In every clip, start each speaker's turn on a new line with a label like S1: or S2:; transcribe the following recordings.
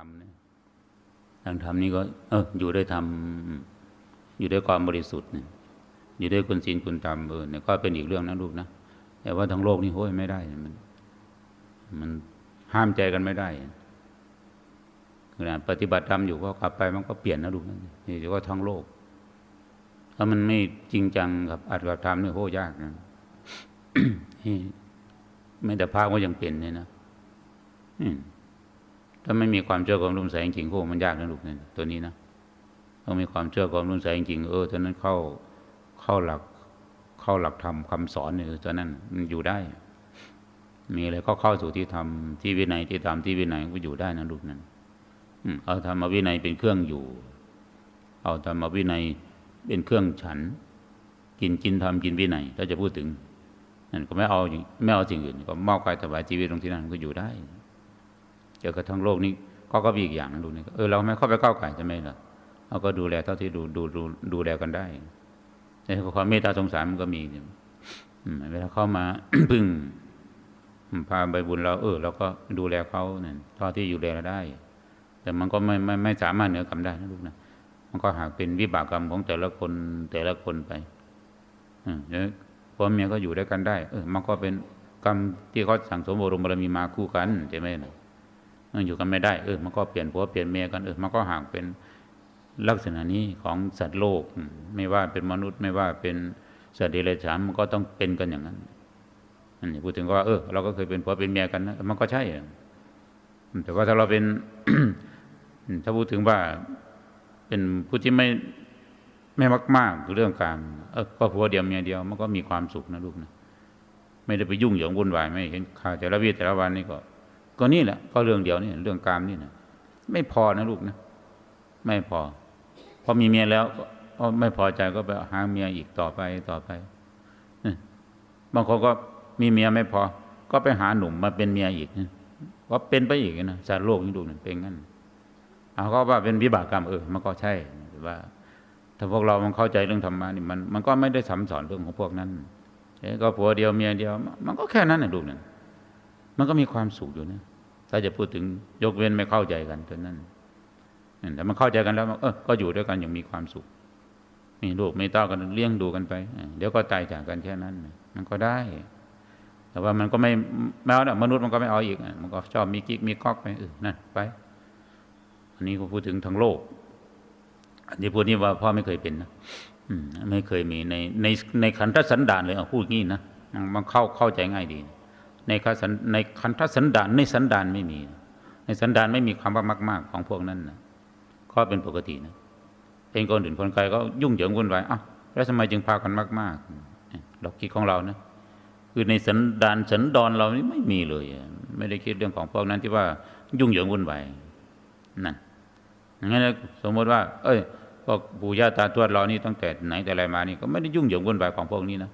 S1: รมเนี่ยทางธรรมนี่ก็ เอออยู่ด้วยธรรมอยู่ด้วยความบริสุทธิ์เนี่ยอยู่ด้วยคุณศีลคุณธรรมเออเนี่ยก็เป็นอีกเรื่องนะลูกนะแต่ว่าทั้งโลกนี่โห้ยไม่ได้มัน มันห้ามใจกันไม่ได้ขณะปฏิบัติธรรมอยู่ก็กลับไปมันก็เปลี่ยนนะลูกนะนี่เรียกว่าทั้งโลก ถ้ามันไม่จริงจังกับอัตถกรรมนี่โหยากนะไม่แต่ภาคก็ยังเปลี่ยนเนี่ยนะอืม ถ้าไม่มีความเชื่อความรุ่มใสจริงๆโอ้มันยากนะลูกเนี่ยตัวนี้นะต้องมีความเชื่อความรุ่มใสจริงๆเออตัวนั้นเข้าเข้าหลักเข้าหลักธรรมคำสอนเนี่ยตัวนั้นมันอยู่ได้ มีอะไรก็เข้าสู่ที่ธรรมที่วินัยที่ธรรมที่วินัยก็อยู่ได้นะลูกนั้นเอาธรรมวินัยเป็นเครื่องอยู่ เอาธรรมวินัยเป็นเครื่องฉัน กินกินธรรมกินวินัยถ้าจะพูดถึงนั่นก็ไม่เอาไม่เอาสิ่งอื่น ก็มอบกายถวายชีวิตตรงที่นั่นก็อยู่ได้ เจอกับทั้งโลกนี้ก็ก็มีอีกอย่างนะดูนี่เออเราไม่เข้าไปก้าวไก่ใช่ไหมล่ะเราก็ดูแลเท่าที่ดูดูดูดูแลกันได้แต่ความเมตตาสงสารมันก็มีเวลาเข้ามาพึ่งพาใบบุญเรา เออเราก็ดูแลเขาเนี่ยเท่าที่อยู่แลได้ แต่มันก็ไม่ไม่ไม่สามารถเหนือกรรมได้นะลูกนะมันก็หากเป็นวิบากกรรมของแต่ละคนแต่ละคนไปอืมแล้วพ่อเมียก็อยู่ด้วยกันได้ เออ มันก็เป็นกรรมที่เขาสั่งสมบรมบารมีมาคู่กันใช่ไหมนะ อยู่กันไม่ได้เออมันก็เปลี่ยนผัวเปลี่ยนเมียกันเออมันก็ห่างเป็นลักษณะนี้ของสัตว์โลก ไม่ว่าเป็นมนุษย์ไม่ว่าเป็นสัตว์เดรัจฉานมันก็ต้องเป็นกันอย่างนั้นอันนี้พูดถึงว่าเออเราก็เคยเป็นผัวเป็นเมียกันนะมันก็ใช่แต่ว่าถ้าเราเป็น ถ้าพูดถึงว่าเป็นผู้ที่ไม่ไม่มากมากเรื่องการเออก็ผัวเดียวเมียเดียวมันก็มีความสุขนะลูกนะไม่ได้ไปยุ่งเหยิงวุ่นวายไม่เห็นข่าวแต่ละวีแต่ละวันนี่ก็ ก็นี่แหละก็เรื่องเดียวนี่เรื่องการนี่นะไม่พอนะลูกนะ ไม่พอ พอมีเมียแล้วก็ไม่พอใจก็ไปหาเมียอีกต่อไปต่อไปบางคนก็มีเมียไม่พอ ก็ไปหาหนุ่มมาเป็นเมียอีกก็เป็นไปอีกนะสารโลกนี่ดูนะเป็นงั้นเอาก็ว่าเป็นวิบากกรรมเออมันก็ใช่แต่ว่า ถ้าพวกเรามันเข้าใจเรื่องธรรมะนี่มันมันก็ไม่ได้สำสอนเรื่องของพวกนั้นเอ้ก็ผัวเดียวเมียเดียว มันก็แค่นั้นนะลูกนะมันก็มีความสุขอยู่นะ ถ้าจะพูดถึงยกเว้นไม่เข้าใจกันเท่านั้นแต่มันเข้าใจกันแล้วเออก็อยู่ด้วยกันอย่างมีความสุข มีลูกไม่ต้ากันเลี้ยงดูกันไป เดี๋ยวก็ตายจากกันแค่นั้น มันก็ได้ แต่ว่ามันก็ไม่แม้ว่ามนุษย์มันก็ไม่เอาอีก มันก็ชอบมีกิ๊กมีก๊อกไปเออนั่นไป อันนี้ก็พูดถึงทั้งโลก อันนี้พูดนี่ว่าพ่อไม่เคยเป็นนะอืมไม่เคยมีในในในขันธสันดานเลยเอาพูดงี้นะมันเข้าเข้าใจง่ายดีใน ขันในขันธสันดานในสันดานไม่มี ในสันดานไม่มีคำว่ามาก ๆ ของพวกนั้นนะก็เป็นปกตินะเป็นคนอื่นคนไกลก็ยุ่งเหยิงวุ่นวายอ้าวแล้วทำไมจึงพากันมากๆดอกคิดของเรานะคือในสันดานสันดอนเรานี่ไม่มีเลย ไม่ได้คิดเรื่องของพวกนั้นที่ว่ายุ่งเหยิงวุ่นวายนั่นงั้นสมมติว่า เอ้ยพวกปู่ย่าตาทวดเรานี่ตั้งแต่ไหนแต่ไรมานี่ก็ไม่ได้ยุ่งเหยิงวุ่นวายของพวกนี้นะ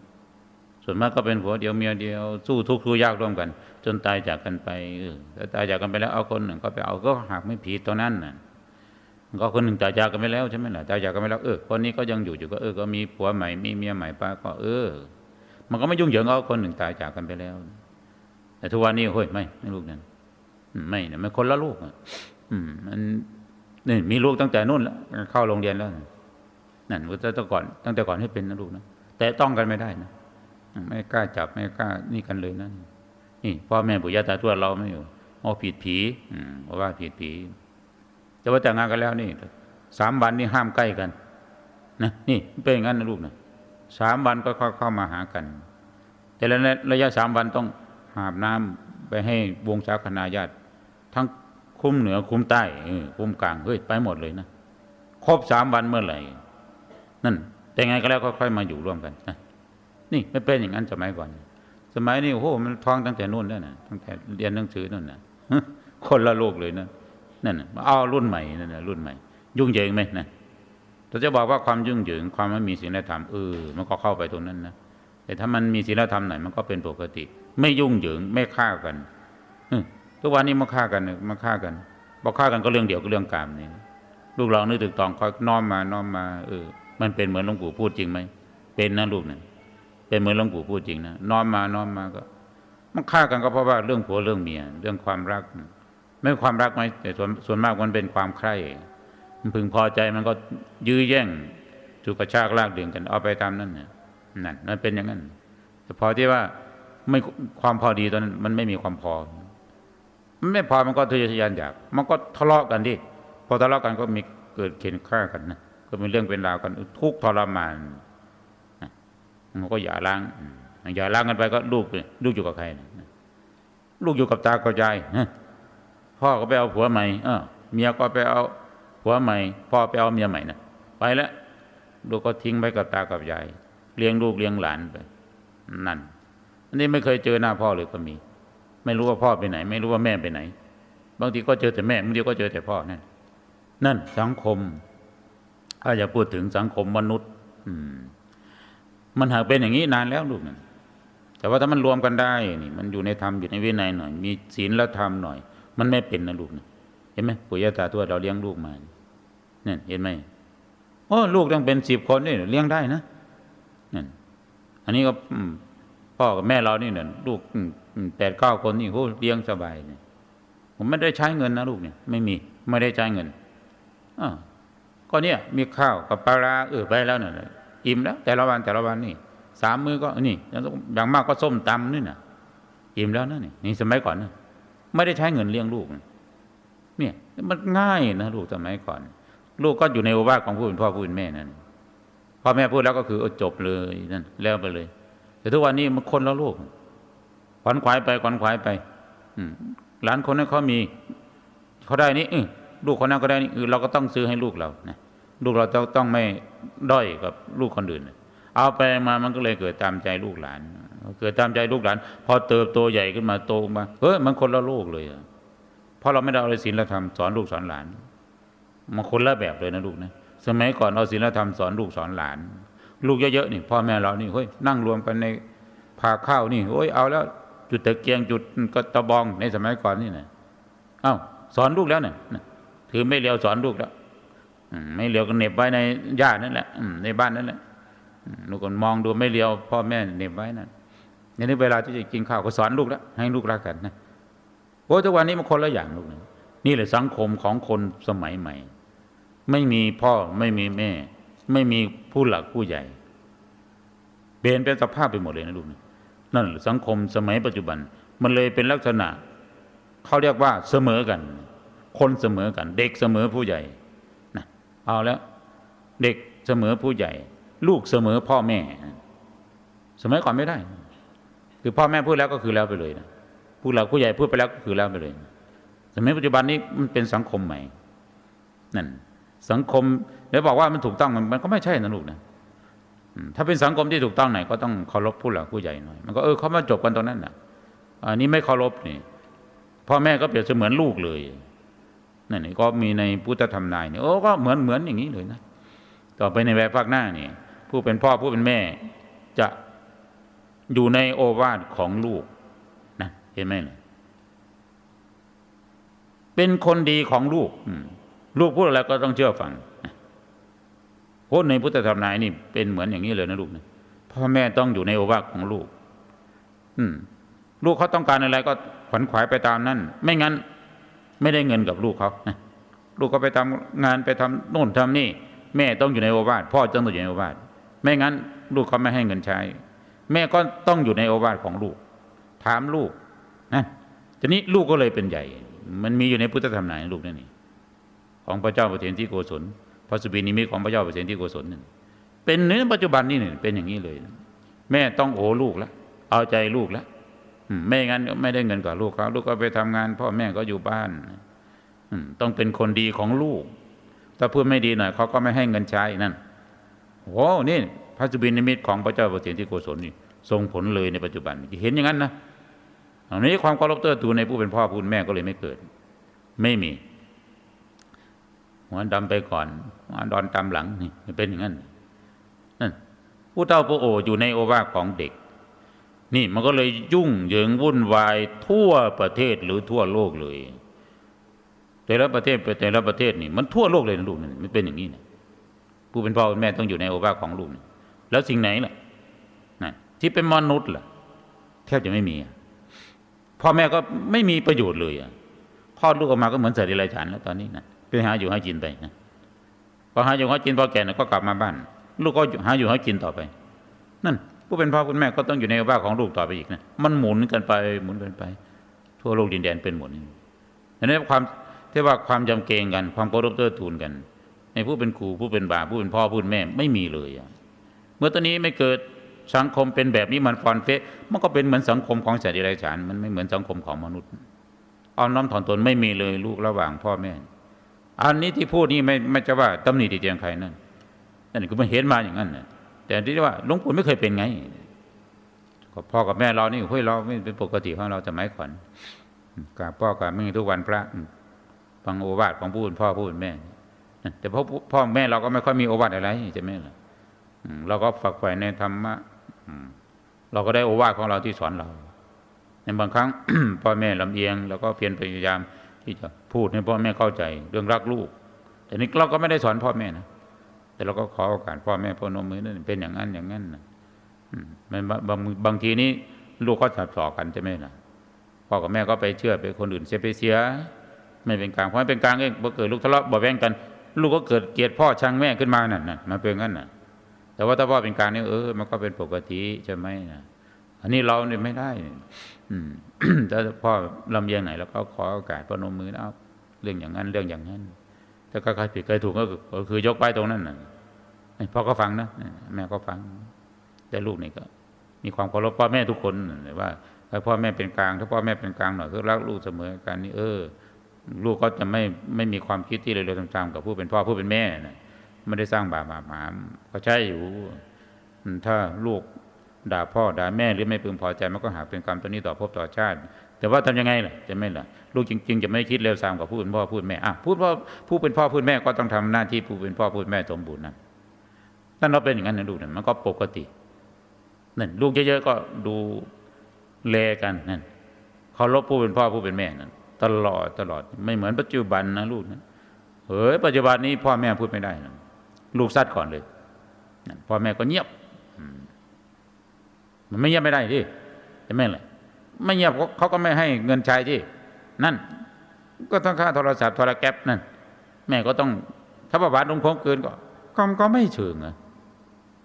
S1: ส่วนมากก็เป็นผัวเดียวเมียเดียว สู้ทุกข์สู้ยากร่วมกัน จนตายจากกันไปเออตายจากกันไปแล้วเอาคนหนึ่งก็ไปเอาก็หากไม่ผิดตรงนั้นน่ะก็คนหนึ่งตายจากกันไปแล้วใช่ไหมล่ะตายจากกันไปแล้วเออคนนี้ก็ยังอยู่อยู่ก็เออก็มีผัวใหม่มีเมียใหม่ป้าก็เออ มันก็ไม่ยุ่งเหยิงเอาคนหนึ่งตายจากกันไปแล้ว แต่ทุกวันนี้เฮ้ยไม่ไม่ลูกนั้นไม่เนี่ยมันคนละลูกอะอืมมันนี่มีลูกตั้งแต่นู่นแล้วเข้าโรงเรียนแล้วนั่นตั้งแต่ก่อนตั้งแต่ก่อนให้เป็นนะลูกนะแต่ต้องกันไม่ได้นะ ไม่กล้าจับไม่กล้านี่กันเลยนะนี่พ่อแม่ปู่ย่าตาทวดเราไม่อยู่เอผิดผีอืมเพราะว่าผิดผีแต่ว่าแต่งงานกันแล้วนี่สามวันนี่ห้ามใกล้กันนะนี่เป็นอย่างนั้นนะลูกนะสามวันก็เข้าเข้ามาหากัน แต่ละระยะสามวันต้องหาบน้ำไปให้วงศาคณาญาติ ทั้งคุ้มเหนือคุ้มใต้คุ้มกลางเฮ้ยไปหมดเลยนะครบสามวันเมื่อไหร่นั่นแต่ไงก็แล้วก็ค่อยมาอยู่ร่วมกันนะ นี่ไม่เป็นอย่างนั้นสมัยก่อน สมัยนี้โอ้โหมันท้องตั้งแต่นู่นแล้วนะตั้งแต่เรียนหนังสือนู่นนะคนละโลกเลยนะนั่นเอารุ่นใหม่นั่นนะรุ่นใหม่ ยุ่งเหยิงไหมนะเราจะบอกว่าความยุ่งเหยิงความไม่มีศีลธรรมเออมันก็เข้าไปตรงนั้นนะแต่ถ้ามันมีศีลธรรมหน่อยมันก็เป็นปกติ ไม่ยุ่งเหยิงไม่ฆ่ากันทุกวันนี้มาฆ่ากันมาฆ่ากันบอกฆ่ากันก็เรื่องเดียวก็เรื่องกามนี่ลูกเรานึกถึงตองคอยน้อมมาน้อมมาเออมันเป็นเหมือนหลวงปู่พูดจริงไหมเป็นนะลูกนะ เป็นเหมือนหลวงปู่พูดจริงนะน้อมมาน้อมมาก็ มันฆ่ากันก็เพราะว่าเรื่องผัวเรื่องเมียเรื่องความรัก ไม่ความรักไหมแต่ส่วนส่วนมากมันเป็นความใคร่มันพึงพอใจมันก็ยื้อแย่งจุกกระชากลากดึงกันเอาไปตามนั้นน่ะนั่นมันเป็นอย่างนั้น แต่พอที่ว่าไม่ความพอดีตอนนั้น มันไม่มีความพอ มันไม่พอมันก็ทะเยอทะยานอยาก มันก็ทะเลาะกันดิพอทะเลาะกันก็มีเกิดเข็นฆ่ากันนะก็เป็นเรื่องเป็นราวกันทุกทรมาน มันก็อย่าล้างอย่าล้างกันไปก็ลูกลูกอยู่กับใครลูกอยู่กับตากับยายพ่อก็ไปเอาผัวใหม่เออเมียก็ไปเอาผัวใหม่ พ่อไปเอาเมียใหม่นะไปแล้วลูกก็ทิ้งไปกับตากับยายเลี้ยงลูกเลี้ยงหลานไป นั่นอันนี้ไม่เคยเจอหน้าพ่อเลยก็มี ไม่รู้ว่าพ่อไปไหน ไม่รู้ว่าแม่ไปไหน บางทีก็เจอแต่แม่บางทีก็เจอแต่พ่อนั่นนั่นสังคม ถ้าจะพูดถึงสังคมมนุษย์ อืม มันหากเป็นอย่างนี้นานแล้วลูกนั่นแต่ว่าถ้ามันรวมกันได้นี่มันอยู่ในธรรมอยู่ในวินัยหน่อย มีศีลและธรรมหน่อย มันไม่เป็นนะลูกนะเห็นไหมปู่ย่าตาทวเราเลี้ยงลูกมาเนี่ยเห็นไหมโอ้ลูกต้องเป็นสิบคนนี่เลี้ยงได้นะนั่นอันนี้ก็พ่อกับแม่เรานี่เนี่ยลูกแปดเก้าคนนี่โอ้เลี้ยงสบายเนี่ยผมไม่ได้ใช้เงินนะลูกเนี่ยไม่มีไม่ได้ใช้เงินอ่าก็เนี่ยมีข้าวกับปลาร้าเออไปแล้วเนี่ย อิ่มแล้ว แต่ละวันแต่ละวันนี่สามมื้อก็นี่อย่างมากก็ส้มตำนี่น่ะอิ่มแล้วนะนี่นี่สมัยก่อนนะไม่ได้ใช้เงินเลี้ยงลูก เนี่ย มันง่ายนะลูกสมัยก่อน ลูกก็อยู่ในโอวาทของผู้เป็นพ่อผู้เป็นแม่นั่นพ่อแม่พูดแล้วก็คืออจบเลยนั่นแล้วไปเลย แต่ทุกวันนี้มันคนละลูกขวัญขวายไปขวัญขวายไป อืหลานคนนั้นเขามีเขาได้นี่เอลูกคนนั้นก็ได้นี่เออเราก็ต้องซื้อให้ลูกเรานะ ลูกเราต้องต้องไม่ด้อยกับลูกคนอื่น เอาไปมามันก็เลยเกิดตามใจลูกหลาน เกิดตามใจลูกหลาน พอเติบโตใหญ่ขึ้นมาโตมาเฮ้ยมันคนละโลกเลยอะเพราะเราไม่ได้เอาศีลธรรมสอนลูกสอนหลานมันคนละแบบเลยนะลูกนะสมัยก่อนเอาศีลธรรมสอนลูกสอนหลาน ลูกเยอะๆนี่พ่อแม่เรานี่เฮ้ยนั่งรวมกันในพาข้าวนี่โอ้ยเอาแล้ว จุดตะเกียงจุดกระตะบองในสมัยก่อนนี่นะเอ้าสอนลูกแล้วเนี่ยถือไม่เลียวสอนลูกแล้ว ไม่เหลียวก็เหน็บไว้ในญาตินั่นแหละในบ้านนั่นแหละลูกก็มองดูไม่เหลียวพ่อแม่เหน็บไว้นั่นอย่างนี้เวลาที่จะกินข้าวก็สอนลูกแล้วให้ลูกรักกันนะโอ้ทุกวันนี้มันคนละอย่างลูกนะนี่แหละสังคมของคนสมัยใหม่ ไม่มีพ่อไม่มีแม่ ไม่มีผู้หลักผู้ใหญ่เปลี่ยนเป็นสภาพไปหมดเลยนะลูกนะนั่นแหละสังคมสมัยปัจจุบัน มันเลยเป็นลักษณะเขาเรียกว่าเสมอกัน คนเสมอกัน เด็กเสมอผู้ใหญ่ เอาแล้วเด็กเสมอผู้ใหญ่ ลูกเสมอพ่อแม่ สมัยก่อนไม่ได้ คือพ่อแม่พูดแล้วก็คือแล้วไปเลยนะผู้หลักผู้ใหญ่พูดไปแล้วก็คือแล้วไปเลย สมัยปัจจุบันนี้มันเป็นสังคมใหม่นั่นสังคมแล้วบอกว่ามันถูกต้องมันก็ไม่ใช่นะลูกนะถ้าเป็นสังคมที่ถูกต้องไหนก็ต้องเคารพผู้หลักผู้ใหญ่หน่อยมันก็เออเขามาจบกันตรงนั้นนะอันนี้ไม่เคารพนี่พ่อแม่ก็เปรียบเสมือนลูกเลย นั่นนี่ก็มีในพุทธธรรมนายเนี่ยโอ้ก็เหมือนเหมือนอย่างนี้เลยนะ ต่อไปในแวดภาคหน้านี่ผู้เป็นพ่อผู้เป็นแม่จะอยู่ในโอวาทของลูกนะเห็นไหมล่ะเป็นคนดีของลูกลูกพูดอะไรก็ต้องเชื่อฟังนะโอ้ในพุทธธรรมนายนี่เป็นเหมือนอย่างนี้เลยนะลูกนะพ่อแม่ต้องอยู่ในโอวาทของลูก อืม ลูกเขาต้องการอะไรก็ขวนขวายไปตามนั้นไม่งั้น ไม่ได้เงินกับลูกเขานะลูกก็ไปทำงานไปทำโน่นทำนี่ แม่ต้องอยู่ในโอวาทพ่อต้องอยู่ในโอวาทไม่งั้น ลูกเขาไม่ให้เงินใช้ แม่ก็ต้องอยู่ในโอวาทของลูก ถามลูกนะทีนี้ลูกก็เลยเป็นใหญ่ มันมีอยู่ในพุทธธรรมนายลูกนั่นนี่ของพระเจ้าประเทนที่โกศลพระสุบินิมิตของพระเจ้าประเทนที่โกศลนั่นเป็นในปัจจุบันนี่เนี่ยเป็นอย่างนี้เลย แม่ต้องโอลูกแล้วเอาใจลูกแล้ว ไม่งั้นไม่ได้เงินกับลูกเขาลูกก็ไปทำงาน พ่อแม่ก็อยู่บ้านต้องเป็นคนดีของลูก ถ้าพูดไม่ดีหน่อยเขาก็ไม่ให้เงินใช้นั่นโอ้นี่พระสุบินนิมิตของพระเจ้าประสิทธิโกศลนี่ส่งผลเลยในปัจจุบันเห็นอย่างนั้นนะอันนี้ความเคารพเตื้อตูในผู้เป็นพ่อผู้เป็นแม่ก็เลยไม่เกิด ไม่มีหัวดำไปก่อนหัวดอนตามหลังนี่เป็นอย่างนั้นนั่นผู้เฒ่าผู้โออยู่ในโอวาของเด็ก นี่มันก็เลยยุ่งเหยิงวุ่นวายทั่วประเทศหรือทั่วโลกเลย แต่ละประเทศแต่ละประเทศนี่มันทั่วโลกเลยนะลูกนี่มันเป็นอย่างนี้นะผู้เป็นพ่อเป็นแม่ต้องอยู่ในโอวาทของลูกนะแล้วสิ่งไหนล่ะนะที่เป็นมนุษย์ล่ะแทบจะไม่มีพ่อแม่ก็ไม่มีประโยชน์เลยอะคลอดลูกออกมาก็เหมือนเสัตว์เดรัจฉานแล้วตอนนี้นะไปหาอยู่หากินไปนะพอหาอยู่หากินพอแก่นะก็กลับมาบ้าน ลูกก็หาอยู่หากินต่อไป นั่น ผู้เป็นพ่อคุณแม่ก็ต้องอยู่ในบ้านของลูกต่อไปอีกนะมันหมุนกันไปหมุนกันไป ทั่วโลกดินแดนเป็นหมุนดังนั้นความที่ว่าความจำเกรงกัน ความเคารพเทิดทูนกัน ในผู้เป็นครูผู้เป็นบาผู้เป็นพ่อผู้เป็นแม่ไม่มีเลยอะเมื่อตอนนี้ไม่เกิดสังคมเป็นแบบนี้มันฟอนเฟะมันก็เป็นเหมือนสังคมของสัตว์เดรัจฉานมันไม่เหมือนสังคมของมนุษย์เอาน้อมถ่อมตนไม่มีเลยลูกระหว่างพ่อแม่ อันนี้ที่พูดนี่ไม่ไม่จะว่าตำหนิติเตียงใครนั่นนั่นคือมันเห็นมาอย่างนั้นนะ แต่ที่ว่าหลวงปู่ไม่เคยเป็นไงพ่อกับแม่เรานี่เฮ้ยเราไม่เป็นปกติของเราจะไม่ขวัญกราบพ่อกราบแม่ทุกวันพระฟังโอวาทของผู้เป็นพ่อผู้เป็นแม่ แต่พ่อพ่อแม่เราก็ไม่ค่อยมีโอวาทอะไรใช่ไหมล่ะเราก็ฝักใฝ่ในธรรมะเราก็ได้โอวาทของเราที่สอนเรา ในบางครั้งพ่อแม่ลำเอียงเราก็เพียรพยายามที่จะพูดให้พ่อแม่เข้าใจ เรื่องรักลูก แต่นี้เราก็ไม่ได้สอนพ่อแม่นะ แต่เราก็ขอโอกาสพ่อแม่พ่อนมมือนั่นเป็นอย่างนั้นอย่างนั้นนะมันบางบางทีนี้ลูกก็สับสอกันใช่ไหมล่ะพ่อกับแม่ก็ไปเชื่อไปคนอื่นเสียไปเสีย ไม่เป็นกลางเพราะเป็นกลางเองพอเกิดลูกทะเลาะบาแวงกัน ลูกก็เกิดเกลียดพ่อชังแม่ขึ้นมานั่นน่ะมันเป็นงั้นน่ะ แต่ว่าถ้าพ่อเป็นกลางนี่เออมันก็เป็นปกติใช่ไหมนะอันนี้เราเนี่ยไม่ได้อืมถ้าพ่อลำเอียงไหนแล้วก็ขอโอกาสพนมมือเอาเรื่องอย่างนั้นเรื่องอย่างนั้น ถ้าใครผิดใครถูกก็คือยกไปตรงนั้นนะพ่อก็ฟังนะแม่ก็ฟัง แต่ลูกนี่ก็ มีความเคารพพ่อแม่ทุกคนว่าถ้าพ่อแม่เป็นกลาง ถ้าพ่อแม่เป็นกลางหน่อยก็รักลูกเสมอกันนี่เออ ลูกก็จะไม่ไม่มีความคิดที่เร็วๆตามๆกับผู้เป็นพ่อผู้เป็นแม่นะไม่ได้สร้างบาปบาปหมามก็ใช่อยู่ ถ้าลูกด่าพ่อด่าแม่หรือไม่พึงพอใจมันก็หาเป็นกรรมตัวนี้ต่อภพต่อชาติ แต่ว่าทำยังไงล่ะจะไม่ล่ะลูกจริง ๆ จะไม่คิดเร็วตามกับผู้เป็นพ่อผู้เป็นแม่อะพูดว่าผู้เป็นพ่อผู้เป็นแม่ก็ต้องทำหน้าที่ผู้เป็นพ่อผู้เป็นแม่สมบูรณ์นะถ้าเราเป็นอย่างนั้นนะลูกเนี่ยมันก็ปกตินั่นลูกเยอะๆก็ดูแลกันนั่นเคารพผู้เป็นพ่อผู้เป็นแม่นั่นตลอดตลอดไม่เหมือนปัจจุบันนะลูกนะเฮ้ยปัจจุบันนี้พ่อแม่พูดไม่ได้นะลูกซัดก่อนเลยพ่อแม่ก็เงียบมันไม่เงียบไม่ได้ที่ใช่ไหมล่ะ ไม่เงียบเขาก็ไม่ให้เงินใช้ที่นั่น ก็ต้องค่าโทรศัพท์โทรแก๊ปนั่น แม่ก็ต้องถ้าประวัติลงโค้งเกินก็ก็ก็ไม่เชิงอะ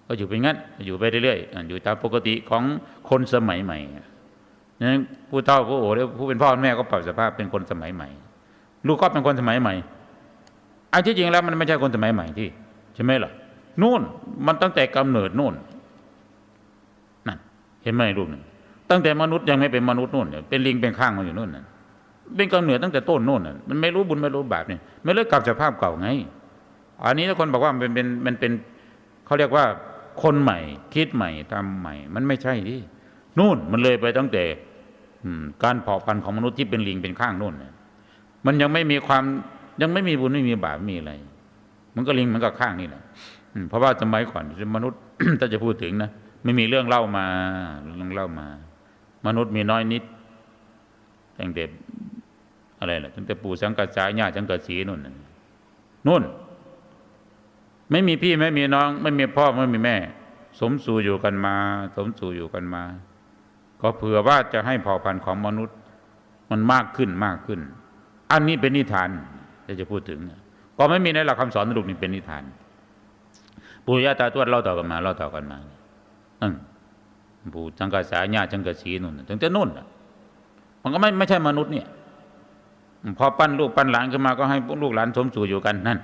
S1: ก็อยู่เป็นงั้น อยู่ไปเรื่อยๆอยู่ตามปกติของคนสมัยใหม่นั้นผู้เฒ่าผู้โอ๋ผู้เป็นพ่อแม่ก็ปรับสภาพเป็นคนสมัยใหม่ ลูกก็เป็นคนสมัยใหม่อันที่จริงแล้วมันไม่ใช่คนสมัยใหม่ที่ใช่ไหมล่ะนู่นมันตั้งแต่กำเนิดนู่นนั่นเห็นไหมลูกหนึ่ง ตั้งแต่มนุษย์ยังไม่เป็นมนุษย์นู่นเป็นลิงเป็นข้างมาอยู่นู่นน่ะเป็นกำเนิดตั้งแต่ต้นนู่นน่ะมันไม่รู้บุญไม่รู้บาปเนี่ยไม่เลิกกลับสภาพเก่าไง อันนี้ถ้าคนบอกว่ามันเป็นมันเป็นเขาเรียกว่าคนใหม่ คิดใหม่ทำใหม่ มันไม่ใช่ที่นู่นมันเลยไปตั้งแต่การเผ่าพันธุ์ของมนุษย์ที่เป็นลิงเป็นข้างนู่นมันยังไม่มีความยังไม่มีบุญไม่มีบาปมีอะไร มันก็ลิงมันก็ข้างนี่แหละเพราะว่าสมัยก่อนมนุษย์ถ้าจะพูดถึงนะไม่มีเรื่องเล่ามาเรื่องเล่ามา มนุษย์มีน้อยนิดตั้งแต่อะไรล่ะตั้งแต่ปู่สังกัดสายญาติสังกัดสีนู่นนู่น ไม่มีพี่ไม่มีน้อง ไม่มีพ่อไม่มีแม่ สมสู่อยู่กันมา สมสู่อยู่กันมา ก็เผื่อว่าจะให้เผ่าพันธุ์ของมนุษย์ มันมากขึ้นมากขึ้น อันนี้เป็นนิทานจะจะพูดถึงก็ไม่มีในหลักคำสอนสรุปนี่เป็นนิทาน ปู่ย่าตาทวดเล่าต่อกันมาเล่าต่อกันมานั่น ปู่จังกะสาญาจังกะสีนุ่นถึงจะนุ่นมันก็ไม่ไม่ใช่มนุษย์เนี่ย พอปั้นลูกปั้นหลานขึ้นมาก็ให้ลูกหลานสมสู่อยู่กันนั่น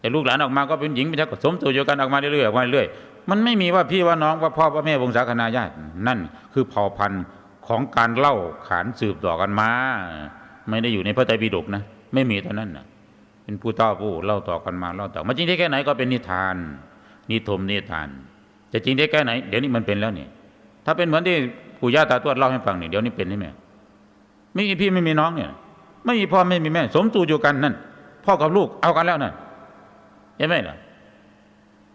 S1: แต่ลูกหลานออกมาก็เป็นหญิงเป็นชายก็สมสู่อยู่กันออกมาเรื่อยๆออกมาเรื่อยมันไม่มีว่าพี่ว่าน้องว่าพ่อว่าแม่วงศาคณาญาตินั่น คือเผ่าพันธุ์ของการเล่าขานสืบต่อกันมา ไม่ได้อยู่ในพระไตรปิฎกนะไม่มีเท่านั้นนะเป็นผู้ต่าผู้เล่าต่อกันมาเล่าต่อมาจริงได้แค่ไหนก็เป็นนิทาน นิทมนิทาน จะจริงได้แค่ไหน เดี๋ยวนี้มันเป็นแล้วนี่ ถ้าเป็นเหมือนที่ปู่ย่าตาทวดเล่าให้ฟังนี่เดี๋ยวนี้เป็นใช่ไหมไม่มีพี่ไม่มีน้องเนี่ย ไม่มีพ่อไม่มีแม่ สมตูอยู่กันนั่นพ่อกับลูกเอากันแล้วนั่นเห็นไหมล่ะ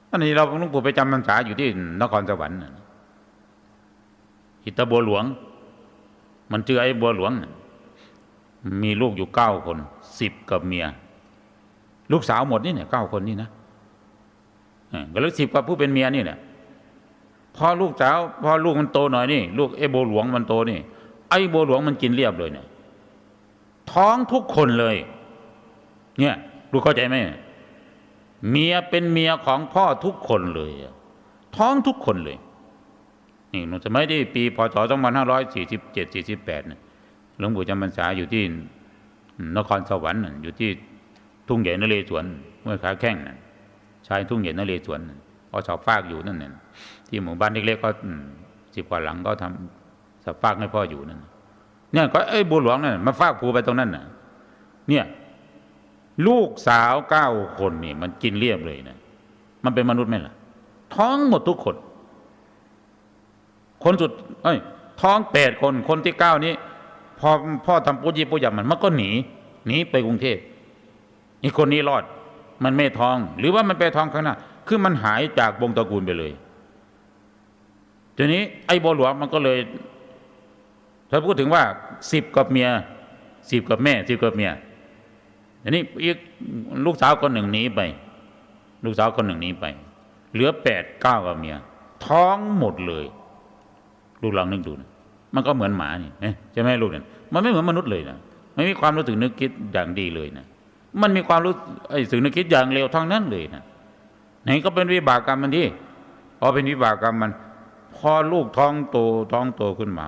S1: อันนี้เราหลวงปู่ไปจำพรรษาอยู่ที่นครสวรรค์อิตาบัวหลวง มันเจอไอ้บัวหลวง มีลูกอยู่เก้าคนสิบกับเมีย ลูกสาวหมดนี่เนี่ยเก้าคนนี่นะก็เลยสิบกับผู้เป็นเมียนี่แหละ พอลูกสาวพอลูกมันโตหน่อยนี่ ลูกไอ้โบหลวงมันโตนี่ ไอ้โบหลวงมันกินเรียบเลยเนี่ยท้องทุกคนเลย เนี่ยรู้เข้าใจไหมเมียเป็นเมียของพ่อทุกคนเลย ท้องทุกคนเลยนี่หนูสมัยที่ปีพศ2547 48เนี่ยหลวงปู่จำพรรษาอยู่ที่นครสวรรค์อยู่ที่ทุ่งใหญ่นเรศวรเมื่อขาแข้งน่ชายทุ่งใหญ่นเรศวรน่ะพ อสอบฟากอยู่นั่นน่ะที่หมู่บ้านเล็กๆก็สิบกว่าหลังก็ทำสอบฟากให้พ่ออยู่นั่นเนี่ยก็ไอ้บัวหลวงนั่นมาฟากภูไปตรงนั้นน่ะ เนี่ย ลูกสาวเก้าคนนี่มันกินเรียบเลยนะมันเป็นมนุษย์ไหมล่ะ ท้องหมดทุกคน คนสุด เอ้ย ท้องแปดคนคนที่เก้านี้พอพ่อทำปุจิปุยำมันมันก็หนีหนีไปกรุงเทพอีกคนนี้รอด มันไม่ท้อง หรือว่ามันไปท้องข้างหน้า คือมันหายจากวงตระกูลไปเลย ทีนี้ไอ้บัวหลวงมันก็เลยถ้าพูดถึงว่าสิบกับเมียสิบกับแม่สิบกับเมียอันนี้อีกลูกสาวคนหนึ่งหนีไป ลูกสาวคนหนึ่งหนีไป เหลือแปดเก้ากับเมีย ท้องหมดเลยลูกลองนึกดูนะมันก็เหมือนหมานี่ใช่ไหมลูกเนี่ยมันไม่เหมือนมนุษย์เลยนะไม่มีความรู้สึกนึกคิดอย่างดีเลยนะมันมีความรู้ไอ้สึกนึกคิดอย่างเลวทั้งนั้นเลยนะ ไหนก็เป็นวิบากกรรมมันที่พอเป็นวิบากกรรมมัน พอลูกท้องโตท้องโตขึ้นมา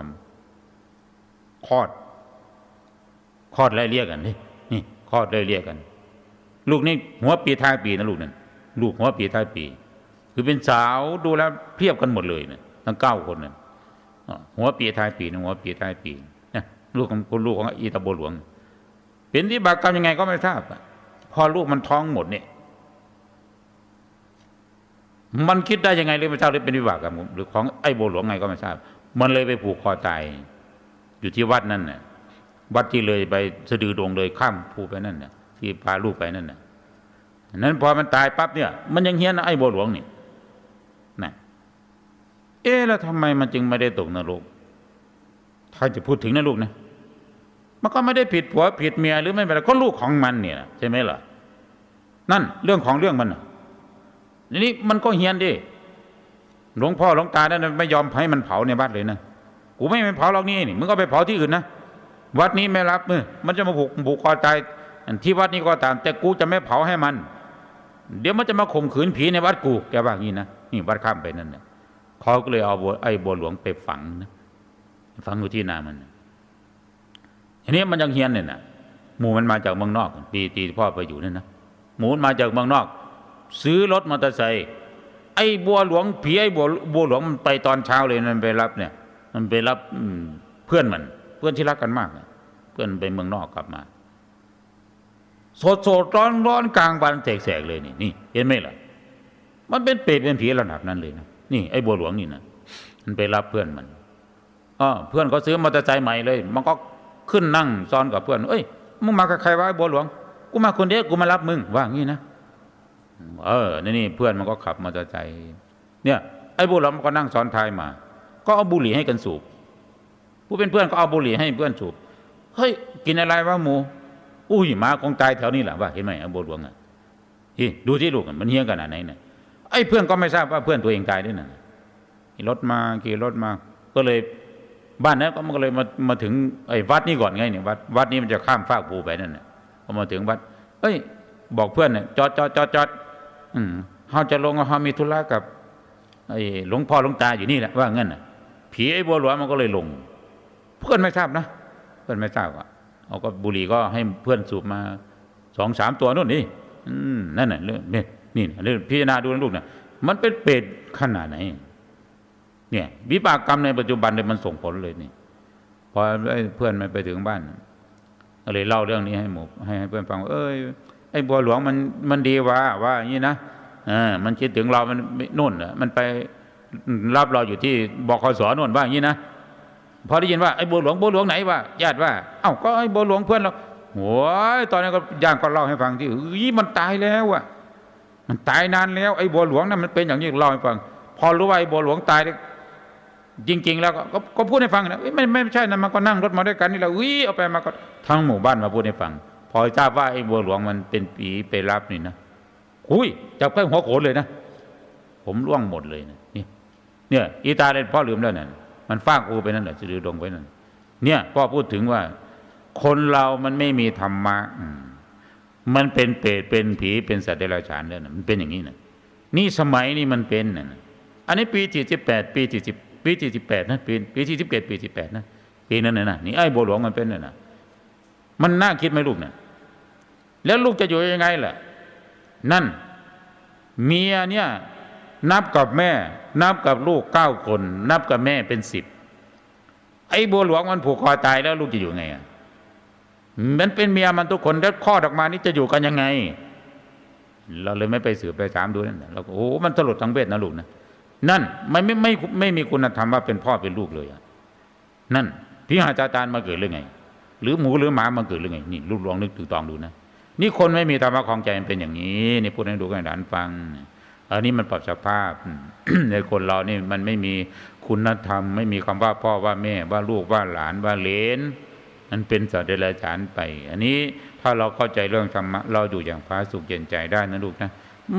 S1: คลอดคลอดไล่เรียกกันนี่นี่คลอดไล่เรียกกัน ลูกนี่หัวปีท้ายปีนะลูกนั่นลูกหัวปีท้ายปี คือเป็นสาวดูแลเพียบกันหมดเลยนะทั้งเก้าคนนั่นหัวปีท้ายปีนะหัวปีท้ายปีนะลูกของคุณลูกของอีตาโบหลวง เป็นวิบากกรรมยังไงก็ไม่ทราบพอลูกมันท้องหมดเนี่ย มันคิดได้ยังไงเลยไม่ทราบหรือเป็นวิบากกรรมหรือของไอ้โบหลวงไงก็ไม่ทราบ มันเลยไปผูกคอตายอยู่ที่วัดนั่นน่ะวัดที่เลยไปสะดือโดงเลยข้ามภูไปนั่นน่ะที่พาลูกไปนั่นน่ะนั้นพอมันตายปั๊บเนี่ย มันยังเฮี้ยนไอ้โบหลวงนี่นะเอ๊ะแล้วทำไมมันจึงไม่ได้ตกนรกถ้าจะพูดถึงนะลูกนะมันก็ไม่ได้ผิดผัวผิดเมียหรือไม่เป็นไรก็ลูกของมันเนี่ยใช่ไหมล่ะนั่นเรื่องของเรื่องมันนะ นี้มันก็เฮียนดิหลวงพ่อหลวงตาเนั่นไม่ยอมให้มันเผาในวัดเลยนะกูไม่ไปเผาหรอกนี่นี่มึงก็ไปเผาที่อื่นนะวัดนี้ไม่รับมือมันจะมาผูกผูกคอตายที่วัดนี้ก็ตาม แต่กูจะไม่เผาให้มัน เดี๋ยวมันจะมาข่มขืนผีในวัดกูแกว่างี้นะนี่วัดข้ามไปนั่นเนะเขาก็เลยเอาบัวไอ้บัวหลวงไปฝังนะฝังอยู่ที่นามันทีนี้มันยังเฮียนเนี่ยนะหมูมันมาจากเมืองนอกปีตีพ่อไปอยู่นั่นนะหมูมันมาจากเมืองนอก ซื้อรถมอเตอร์ไซค์ไอ้บัวหลวงผีไอ้บัวบัวหลวงมันไปตอนเช้าเลยมันไปรับเนี่ย มันไปรับเพื่อนมัน เพื่อนที่รักกันมากนะเพื่อนไปเมืองนอกกลับมาสดสดร้อนร้อนกลางวันแสกๆเลยนี่นี่เห็นไหมล่ะ มันเป็นเปรตเป็นผีระดับนั้นเลยนะนี่ไอ้บัวหลวงนี่นะมันไปรับเพื่อนมันอ๋อเพื่อนเขาซื้อมอเตอร์ไซค์ใหม่เลย มันก็ขึ้นนั่งซ้อนกับเพื่อน เอ้ยมึงมากับใครวะไอ้บัวหลวง กูมาคนเดียวกูมารับมึงว่างี้นะ เออนี่นี่เพื่อนมันก็ขับมอเตอร์ไซค์เนี่ยไอ้บุหรี่มันก็นั่งซ้อนท้ายมา ก็เอาบุหรี่ให้กันสูบผู้เป็นเพื่อนก็เอาบุหรี่ให้เพื่อนสูบเฮ้ยกินอะไรวะหมูอุ้ยหมาคงตายแถวนี้แหละว่าเห็นไหมไอ้บัวหลวงอะที่ดูที่ลูกมันเฮี้ยขนาดไหนเนี่ยไอ้เพื่อนก็ไม่ทราบว่าเพื่อนตัวเองตายด้วยนะรถมาขี่รถมา ก็เลยบ้านนั้นก็มันก็เลยมามาถึงไอ้วัดนี้ก่อนไงเนี่ยวัดวัดนี้มันจะข้ามฟากภูไปนั่นน่ะพอมาถึงวัด เอ้ย บอกเพื่อนเนี่ยจอดจอดจอดจอด อืมเขาจะลงเขามีธุระกับไอ้หลวงพ่อหลวงตาอยู่นี่แหละว่าเงั้นน่ะผีไอ้บัวหลวงมันก็เลยลง เพื่อนไม่ทราบนะ เพื่อนไม่ทราบอะเอาก็บุหรี่ก็ให้เพื่อนสูบมาสองสามตัวนู่นนี่นั่นน่ะเรื่องนี่นี่เรื่องพิจารณาดูนะลูกนะมันเป็นเปรตขนาดไหน เนี่ยวิบากกรรมในปัจจุบันเนี่ยมันส่งผลเลยนี่พอเพื่อนมันไปถึงบ้านก็เลยเล่าเรื่องนี้ให้หมูให้เพื่อนฟังเอ้ย ไอ้บัวหลวงมันมันดีว่าว่าอย่างนี้นะเออมันคิดถึงเรามันนู่นน่ะมันไปรับเราอยู่ที่บคสนู่นว่าอย่างนี้นะพอได้ยินว่าไอ้บัวหลวงบัวหลวงไหนว่าญาติว่า เอ้าก็ไอ้บัวหลวงเพื่อนเราโอ้ยตอนนั้นก็ย่างก็เล่าให้ฟังที่เอ้ยมันตายแล้วอะมันตายนานแล้วไอ้บัวหลวงนั่นมันเป็นอย่างนี้เล่าให้ฟัง พอรู้ว่าไอ้บัวหลวงตายจริง ๆ แล้วก็ก็พูดให้ฟังนะเอ้ยไม่ไม่ใช่นะมันก็นั่งรถมาด้วยกันนี่แหละอุ้ยเอาไปมาก็ทั้งหมู่บ้านมาพูดให้ฟัง อทราบว่าไอ้บัวหลวงมันเป็นปีไปรับนี่นะหุยจับใกล้หัวโขนเลยนะ ผมร่วงหมดเลยนะนี่เนี่ยอีตาเล่นพ่อลืมแล้วนั่นมันฟากอูไปนั่นแหละจะดือดงไปนั่นเนี่ยพ่อพูดถึงว่า คนเรามันไม่มีธรรมะมันเป็นเปรตเป็นผีเป็นสัตว์เดรัจฉานแล้วนะมันเป็นอย่างนี้นะนี่สมัยนี้มันเป็นนะอันนี้ปีที่สิบแปดปีที่สิบปีที่สิบแปดนะปีปีที่สิบเจ็ดปีที่แปดนะปีนั้นนะนะนี่ไอ้บัวหลวงมันเป็นนะนะมันน่าคิดไหมลูกนะ แล้วลูกจะอยู่ยังไงล่ะ นั่น เมียเนี่ยนับกับแม่ นับกับลูกเก้าคน นับกับแม่เป็นสิบไอ้บัวหลวงมันผูกคอตายแล้วลูกจะอยู่ไงอะมันเป็นเมียมันทุกคนแล้วคลอดออกมานี่จะอยู่กันยังไง เราเลยไม่ไปสืบไปถามดูนั่นเราโอ้มันสลดทั้งเพศนะลูกนะนั่นมันไม่ไม่ไม่ไม่มีคุณธรรมว่าเป็นพ่อเป็นลูกเลยอะนั่นพี่หาจาตานมาเกิดหรือไง หรือหมูหรือหมามาเกิดหรือไงนี่ลูกลองนึกถึงตองดูนะ นี่คนไม่มีธรรมะของใจมันเป็นอย่างนี้นี่พูดให้ดูให้หลานฟังอันนี้มันปรับสภาพในคนเรานี่มันไม่มีคุณธรรม ไม่มีคำว่าพ่อว่าแม่ว่าลูกว่าหลานว่าเลนมันเป็นสัตว์เดรัจฉานไป อันนี้ถ้าเราเข้าใจเรื่องธรรมะเราอยู่อย่างพาสุขเย็นใจได้นะลูกนะ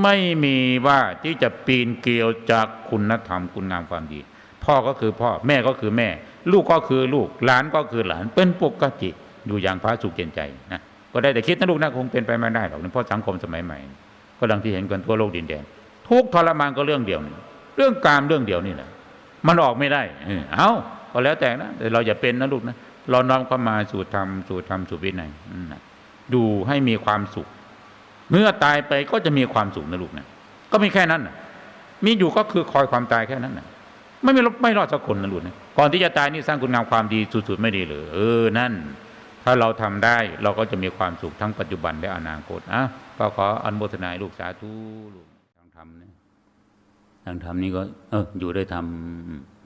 S1: ไม่มีว่าที่จะปีนเกลียวจากคุณธรรมคุณงามความดี พ่อก็คือพ่อแม่ก็คือแม่ ลูกก็คือลูกหลานก็คือหลานเป็นปกติอยู่อย่างพาสุขเย็นใจนะ ก็ได้แต่คิดนะลูกนะคงเป็นไปไม่ได้หรอกนะเพราะสังคมสมัยใหม่ ก็ดังที่เห็นกันทั่วโลกดินแดนทุกทรมานก็เรื่องเดียวนี่เรื่องการเรื่องเดียวนี่แหละมันออกไม่ได้เออเอาก็แล้วแต่นะแต่เราอย่าเป็นนะลูกนะเราน้อมเข้ามาสู่ธรรมสู่ธรรมสู่วินัยดูให้มีความสุข เมื่อตายไปก็จะมีความสุขนะลูกนะก็มีแค่นั้นนะมีอยู่ก็คือคอยความตายแค่นั้นนะไม่มีไม่รอดสักคนนะลูกนะก่อนที่จะตายนี่สร้างคุณงามความดีสุดๆไม่ดีเลยเออนั่น ถ้าเราทำได้เราก็จะมีความสุขทั้งปัจจุบันและอนาคตอะก็ขออนุโมทนาลูกสาธุลูกทางธรรมเนี่ยทางธรรมนี่ก็ เอออยู่ได้ทำ